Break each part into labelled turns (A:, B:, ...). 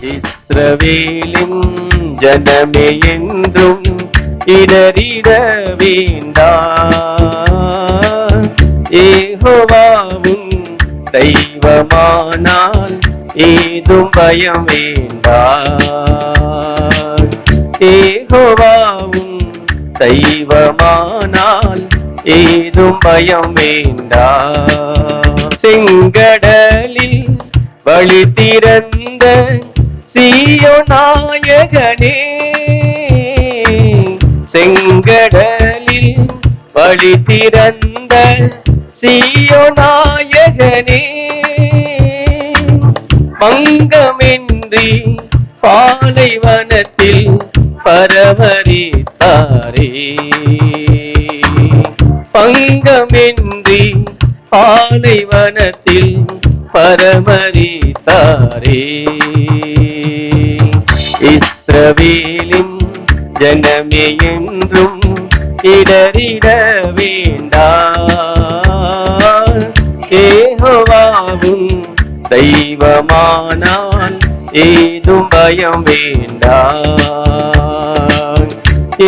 A: இஸ்ரவேலின் ஜனமே என்றும் இடறிட வேண்டா ஏகோவாவும் தெய்வமானால் ஏதும் பயம் வேண்டா ஏகோவாவும் தெய்வமானால் ஏதும் பயம் வேண்டா செங்கடலில் வழி திறந்த சீயோ நாயகனே செங்கடலில் வழி திறந்த சீயோ நாயகனே பங்கமின்றி பாலைவனத்தில் பரவரித்தாரே. பங்கமின்றி பாலைவனத்தில் பரமரித்தாரே. இஸ்ரவேலின் ஜனமே என்றும் இடறிட வேண்டா ஏகோவாவும் தெய்வமானால் ஏதும் பயம் வேண்டா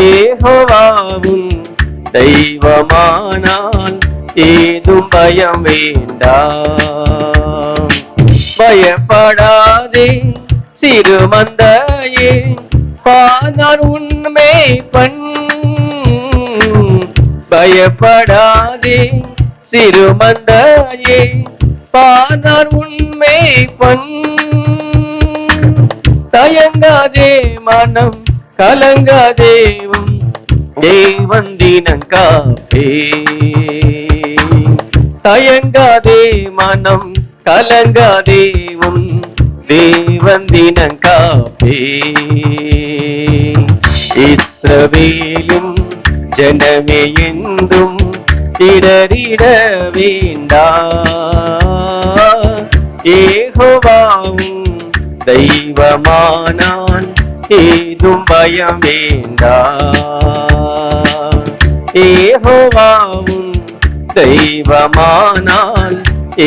A: ஏகவாவும் தெய்வமானால் ஏதும் பயம் வேண்டாம். பயப்படாதே சிறுமந்தையே பானார் உண்மை பண். பயப்படாதே சிறுமந்தாயே பானார் உண்மை பண். தயங்காதே மனம் கலங்காதேவும் தேவன் தினங்காப்பே தயங்காதே மனம் கலங்காதேவும் தேவன் தினங்காப்பே இஸ்ரவேலும் ஜனமே என்றும் இடறிட வேண்டா ஏகோவாவும் தெய்வமானான் ஏதும் பயம் வேண்டா ஏகோவாவும் தெய்வமானால்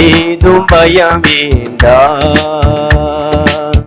A: ஏதும் பயம் வேண்டா